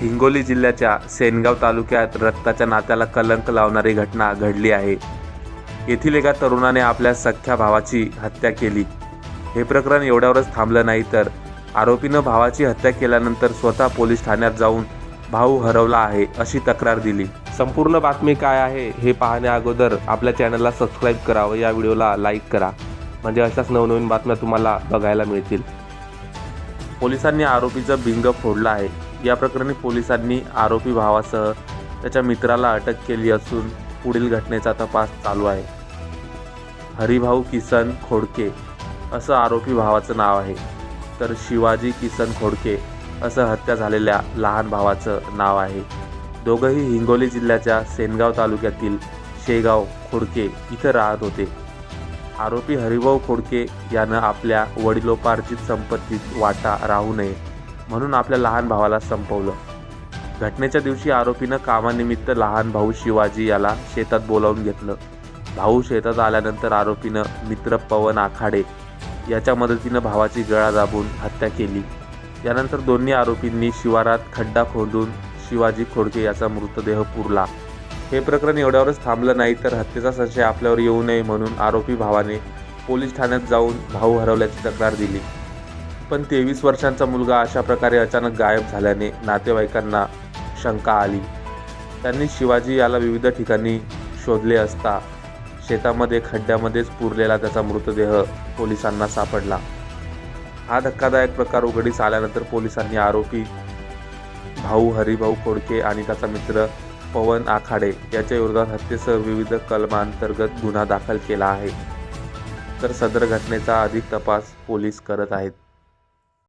हिंगोली जिल्ह्याच्या सेनगाव तालुक्यात रक्ताच्या नात्याला कलंक लावणारी घटना घडली आहे. येथील एका तरुणाने आपल्या सख्ख्या भावाची हत्या केली. हे प्रकरण एवढ्यावरच थांबलं नाही तर आरोपीनं भावाची हत्या केल्यानंतर स्वतः पोलीस ठाण्यात जाऊन भाऊ हरवला आहे अशी तक्रार दिली. संपूर्ण बातमी काय आहे हे पाहण्या अगोदर आपल्या चॅनलला सबस्क्राईब करा व या व्हिडिओला लाईक करा. म्हणजे अशाच नवनवीन बातम्या तुम्हाला बघायला मिळतील. पोलिसांनी आरोपीचं भिंग फोडलं आहे. या प्रकरणी पोलिसांनी आरोपी भावासह त्याच्या मित्राला अटक केली असून पुढील घटनेचा तपास चालू आहे. हरिभाऊ किसन खोडके असं आरोपी भावाचं नाव आहे. तर शिवाजी किसन खोडके असं हत्या झालेल्या लहान भावाचं नाव आहे. दोघंही हिंगोली जिल्ह्याच्या सेनगाव तालुक्यातील शेगाव खोडके इथं राहत होते. आरोपी हरिभाऊ खोडके यानं आपल्या वडिलोपार्जित संपत्तीत वाटा राहू नये. म्हणून आपल्या लहान भावाला संपवलं. घटनेच्या दिवशी आरोपीनं कामानिमित्त लहान भाऊ शिवाजी याला शेतात बोलावून घेतलं. भाऊ शेतात आल्यानंतर आरोपीनं मित्र पवन आखाडे याच्या मदतीनं भावाची गळा दाबून हत्या केली. यानंतर दोन्ही आरोपींनी शिवारात खड्डा खोदून शिवाजी खोडके याचा मृतदेह पुरला. हे प्रकरण एवढ्यावरच थांबलं नाही तर हत्येचा संशय आपल्यावर येऊ नये म्हणून आरोपी भावाने पोलीस ठाण्यात जाऊन भाऊ हरवल्याची तक्रार दिली. पण तेवीस वर्षांचा मुलगा अशा प्रकारे अचानक गायब झाल्याने नातेवाईकांना शंका आली. त्यांनी शिवाजी याला विविध ठिकाणी शोधले असता शेतामध्ये खड्ड्यामध्येच पुरलेला त्याचा मृतदेह पोलिसांना सापडला. हा धक्कादायक प्रकार उघडीस आल्यानंतर पोलिसांनी आरोपी भाऊ हरिभाऊ खोडके आणि त्याचा मित्र पवन आखाडे याच्या विरोधात हत्येसह विविध कलमांतर्गत गुन्हा दाखल केला आहे. तर सदर घटनेचा अधिक तपास पोलीस करत आहेत.